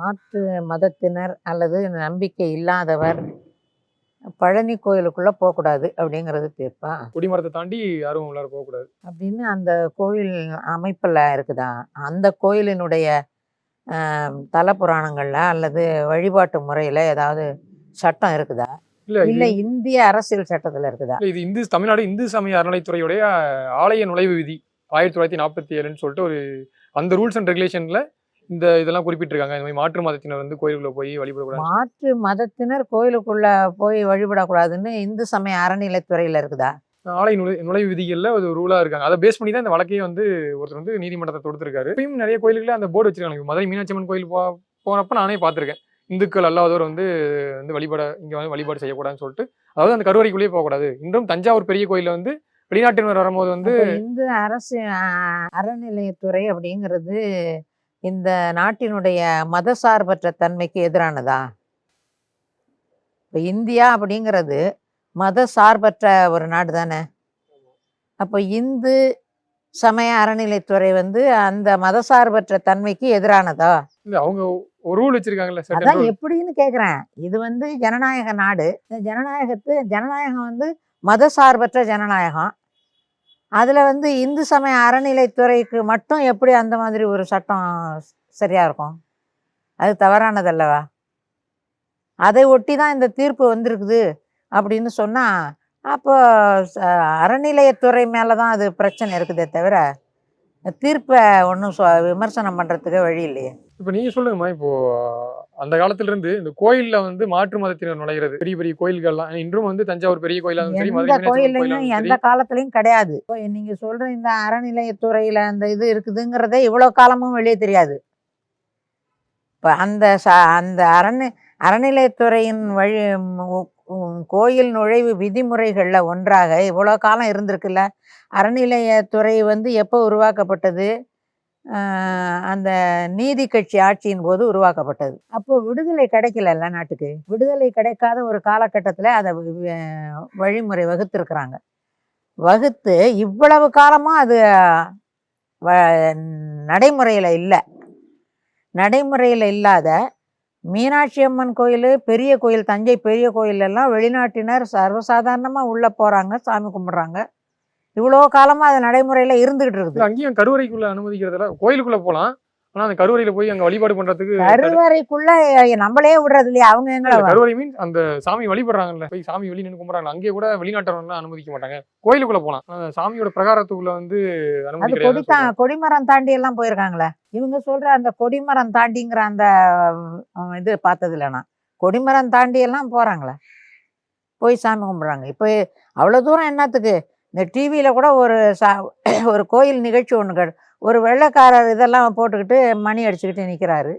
மாற்று மதத்தினர் அல்லது நம்பிக்கை இல்லாதவர் பழனி கோயிலுக்குள்ள போகக்கூடாது அப்படிங்கிறது தீர்ப்பா? குடிமரத்தை தாண்டி யாரும் உள்ளார போகக்கூடாது. அப்படின்னு அந்த கோவில் அமைப்பில் இருக்குதா? அந்த கோயிலினுடைய தல புராணங்கள்ல அல்லது வழிபாட்டு முறையில் ஏதாவது சட்டம் இருக்குதா? இல்ல இந்திய அரசியல் சட்டத்தில் இருக்குதா? இது இந்து தமிழ்நாடு இந்து சமய அறநிலைத்துறையுடைய ஆலய நுழைவு விதி ஆயிரத்தி தொள்ளாயிரத்தி நாற்பத்தி ஏழுன்னு சொல்லிட்டு ஒரு அந்த ரூல்ஸ் அண்ட் ரெகுலேஷன்ல இந்த இதெல்லாம் குறிப்பிட்டிருக்காங்க. இந்த மாதிரி மாற்று மதத்தினர் வந்து கோயிலுக்குள்ள போய் வழிபடக்கூடாது. மாற்று மதத்தினர் கோயிலுக்குள்ள போய் வழிபடக்கூடாதுன்னு இந்து சமய அறநிலைத்துறையில் இருக்குதா? ஆலய நுழை நுழைவு விதிகள்ல ஒரு ரூலா இருக்காங்க. அதை பேஸ் பண்ணி தான் இந்த வழக்கையே வந்து ஒருத்தர் வந்து நீதிமன்றத்தை தொடுத்திருக்காரு. இப்பயும் நிறைய கோயிலுக்குள்ள அந்த போர்டு வச்சிருக்காங்க. மதுரை மீனாட்சி அம்மன் கோயில் போ போனப்ப நானே பார்த்திருக்கேன். இந்துக்கள் அல்லாதவர் வந்து வந்து வழிபட இங்க வந்து வழிபாடு செய்யக்கூடாதுன்னு சொல்லிட்டு. அதாவது அந்த கருவறைக்குள்ளேயே போகக்கூடாது. இன்றும் தஞ்சாவூர் பெரிய கோயில்ல வந்து வெளிநாட்டினர் வரும்போது வந்து இந்து அரசு அறநிலையத்துறை அப்படிங்கிறது இந்த நாட்டினுடைய மதசார்பற்ற தன்மைக்கு எதிரானதா? இப்போ இந்தியா அப்படிங்கிறது மத சார்பற்ற ஒரு நாடு தானே? அப்போ இந்து சமய அறநிலைத்துறை வந்து அந்த மதசார்பற்ற தன்மைக்கு எதிரானதா? இல்ல அவங்க ஒரு ரூல் வச்சிருக்காங்கல்ல அதான். எப்படின்னு கேக்குறேன். இது வந்து ஜனநாயக நாடு. இந்த ஜனநாயகத்து ஜனநாயகம் வந்து மதசார்பற்ற ஜனநாயகம். அதில் வந்து இந்து சமய அறநிலைத்துறைக்கு மட்டும் எப்படி அந்த மாதிரி ஒரு சட்டம் சரியாக இருக்கும்? அது தவறானதல்லவா? அதை ஒட்டி தான் இந்த தீர்ப்பு வந்திருக்குது அப்படின்னு சொன்னால் அப்போ அறநிலையத்துறை மேலே தான் அது பிரச்சனை இருக்குதே தவிர தீர்ப்பை ஒன்றும் விமர்சனம் பண்ணுறதுக்கு வழி இல்லையே. இப்போ நீங்கள் சொல்லுங்கம்மா இப்போது அந்த காலத்துல இருந்து இந்த கோயில்ல வந்து மாற்று மதத்தினர் நுழைகிறது பெரிய பெரிய கோயில்கள்லாம். இன்றும் வந்து தஞ்சாவூர் பெரிய கோயிலா சரி மதுரை கோயில்லையும் எந்த காலத்துலயும் கிடையாது. நீங்க சொல்ற இந்த அறநிலையத்துறையில அந்த இது இருக்குதுங்கிறதே இவ்வளவு காலமும் வெளியே தெரியாது. இப்ப அந்த அந்த அரண் அறநிலையத்துறையின் வழி கோயில் நுழைவு விதிமுறைகள்ல ஒன்றாக இவ்வளவு காலம் இருந்திருக்குல்ல. அறநிலையத்துறை வந்து எப்போ உருவாக்கப்பட்டது? அந்த நீதி கட்சி ஆட்சியின் போது உருவாக்கப்பட்டது. அப்போ விடுதலை கிடைக்கலல்ல நாட்டுக்கு? விடுதலை கிடைக்காத ஒரு காலகட்டத்தில் அதை வழிமுறை வகுத்திருக்கிறாங்க. வகுத்து இவ்வளவு காலமாக அது வ- நடைமுறையில் இல்லை. நடைமுறையில் இல்லாத மீனாட்சி அம்மன் கோயில் பெரிய கோயில் தஞ்சை பெரிய கோயிலெல்லாம் வெளிநாட்டினர் சர்வசாதாரணமாக உள்ளே போகிறாங்க சாமி கும்பிட்றாங்க. இவ்வளோ காலமாக அது நடைமுறையில் இருந்துகிட்டு இருக்குது. அங்கேயும் கருவறைக்குள்ள அனுமதிக்கிறதுல கோயிலுக்குள்ள போலாம். ஆனா அந்த கருவறையில போய் அங்க வழிபாடு பண்றதுக்கு கருவறைக்குள்ள நம்மளே விடுறது இல்லையா? அவங்க எங்களை கருவறை மீன் அந்த சாமி வழிபடுறாங்கல்ல. போய் சாமி வெளிய நின்று கும்பிடுறாங்க அங்கேயே கூட வெளிநாட்டவர்கள் அனுமதிக்க மாட்டாங்க. கோயிலுக்குள்ள போலாம். ஆனா சாமியோட பிரகாரத்துக்குள்ள வந்து அது கொடி தா கொடிமரம் தாண்டி எல்லாம் போயிருக்காங்களே. இவங்க சொல்ற அந்த கொடிமரம் தாண்டிங்கிற அந்த இது பார்த்தது இல்லைண்ணா கொடிமரம் தாண்டி எல்லாம் போறாங்களே. போய் சாமி கும்பிட்றாங்க. இப்போ அவ்வளோ தூரம் என்னத்துக்கு? இந்த டிவியில் கூட ஒரு சா ஒரு கோயில் நிகழ்ச்சி ஒன்று ஒரு வெள்ளைக்காரர் இதெல்லாம் போட்டுக்கிட்டு மணி அடிச்சுக்கிட்டு நிற்கிறாரு